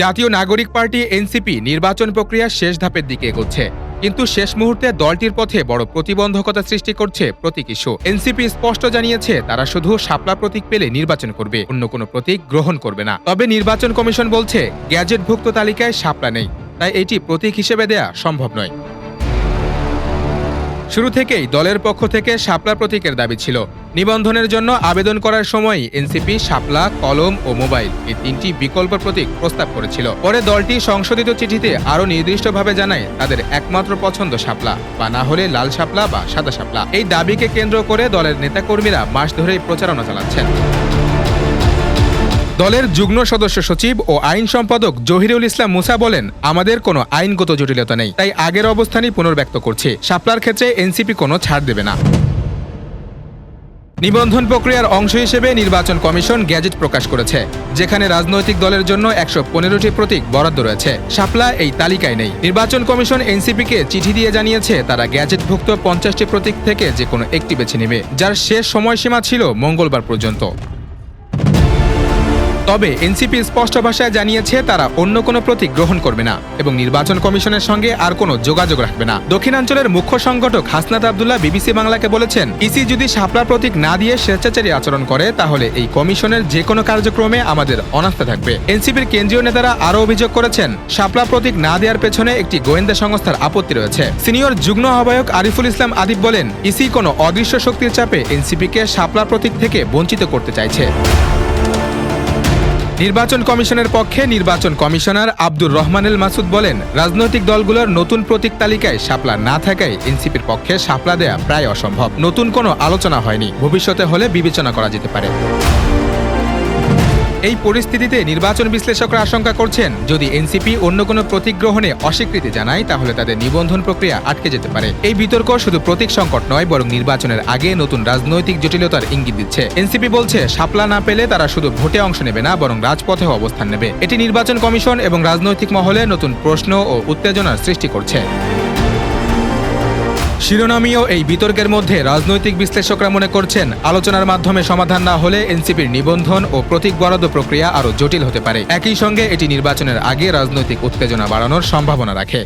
জাতীয় নাগরিক party NCP নির্বাচন প্রক্রিয়ার শেষ ধাপের দিকে এগোচ্ছে। কিন্তু শেষ মুহূর্তে দলটির পথে বড় প্রতিবন্ধকতা সৃষ্টি করছে প্রতীক ইস্যু। এনসিপি স্পষ্ট জানিয়েছে, তারা শুধু শাপলা প্রতীক পেলে নির্বাচন করবে, অন্য কোনো প্রতীক গ্রহণ করবে না। তবে নির্বাচন কমিশন বলছে, গ্যাজেটভুক্ত তালিকায় শাপলা নেই, তাই এটি প্রতীক হিসেবে দেয়া সম্ভব নয়। শুরু থেকেই দলের পক্ষ থেকে শাপলা প্রতীকের দাবি ছিল। নিবন্ধনের জন্য আবেদন করার সময় এনসিপি, শাপলা, কলম ও মোবাইল এই তিনটি বিকল্প প্রতীক প্রস্তাব করেছিল। পরে দলটি সংশোধিত চিঠিতে আরও নির্দিষ্টভাবে জানায় তাদের একমাত্র পছন্দ শাপলা, বা না হলে লাল শাপলা বা সাদা শাপলা। এই দাবিকে কেন্দ্র করে দলের নেতাকর্মীরা মাস ধরেই প্রচারণা চালাচ্ছেন। দলের যুগ্ম সদস্য সচিব ও আইন সম্পাদক জহিরুল ইসলাম মুসা বলেন, আমাদের কোনো আইনগত জটিলতা নেই, তাই আগের অবস্থানই পুনর্ব্যক্ত করছে। শাপলার ক্ষেত্রে এনসিপি কোনো ছাড় দেবে না। নিবন্ধন প্রক্রিয়ার অংশ হিসেবে নির্বাচন কমিশন গ্যাজেট প্রকাশ করেছে, যেখানে রাজনৈতিক দলের জন্য একশো পনেরোটি প্রতীক বরাদ্দ রয়েছে। শাপলা এই তালিকায় নেই। নির্বাচন কমিশন এনসিপিকে চিঠি দিয়ে জানিয়েছে, তারা গ্যাজেটভুক্ত পঞ্চাশটি প্রতীক থেকে যে কোনো একটি বেছে নেবে, যার শেষ সময়সীমা ছিল মঙ্গলবার পর্যন্ত। তবে এনসিপি স্পষ্ট ভাষায় জানিয়েছে তারা অন্য কোনো প্রতীক গ্রহণ করবে না এবং নির্বাচন কমিশনের সঙ্গে আর কোনো যোগাযোগ রাখবে না। দক্ষিণাঞ্চলের মুখ্য সংগঠক হাসনাত আবদুল্লাহ বিবিসি বাংলাকে বলেছেন, ইসি যদি শাপলা প্রতীক না দিয়ে স্বেচ্ছাচারী আচরণ করে, তাহলে এই কমিশনের যে কোনো কার্যক্রমে আমাদের অনাস্থা থাকবে। এনসিপির কেন্দ্রীয় নেতারা আরও অভিযোগ করেছেন, শাপলা প্রতীক না দেওয়ার পেছনে একটি গোয়েন্দা সংস্থার আপত্তি রয়েছে। সিনিয়র যুগ্ম আহ্বায়ক আরিফুল ইসলাম আদিব বলেন, ইসি কোনো অদৃশ্য শক্তির চাপে এনসিপিকে শাপলা প্রতীক থেকে বঞ্চিত করতে চাইছে। নির্বাচন কমিশনের পক্ষে নির্বাচন কমিশনার আব্দুর রহমানেল মাসুদ বলেন, রাজনৈতিক দলগুলোর নতুন প্রতীক তালিকায় সাপলা না থাকায় এনসিপির পক্ষে সাপলা দেয়া প্রায় অসম্ভব। নতুন কোনো আলোচনা হয়নি। ভবিষ্যতে হলে বিবেচনা করা যেতে পারে। এই পরিস্থিতিতে নির্বাচন বিশ্লেষকরা আশঙ্কা করছেন, যদি এনসিপি অন্য কোনো প্রতীক গ্রহণে অস্বীকৃতি জানায়, তাহলে তাদের নিবন্ধন প্রক্রিয়া আটকে যেতে পারে। এই বিতর্ক শুধু প্রতীক সংকট নয়, বরং নির্বাচনের আগে নতুন রাজনৈতিক জটিলতার ইঙ্গিত দিচ্ছে। এনসিপি বলছে সাপলা না পেলে তারা শুধু ভোটে অংশ নেবে না, বরং রাজপথেও অবস্থান নেবে। এটি নির্বাচন কমিশন এবং রাজনৈতিক মহলে নতুন প্রশ্ন ও উত্তেজনার সৃষ্টি করছে। শিরোনামীয় এই বিতর্কের মধ্যে রাজনৈতিক বিশ্লেষকরা মনে করছেন, আলোচনার মাধ্যমে সমাধান না হলে এনসিপির নিবন্ধন ও প্রতীক বরাদ্দ প্রক্রিয়া আরও জটিল হতে পারে। একই সঙ্গে এটি নির্বাচনের আগে রাজনৈতিক উত্তেজনা বাড়ানোর সম্ভাবনা রাখে।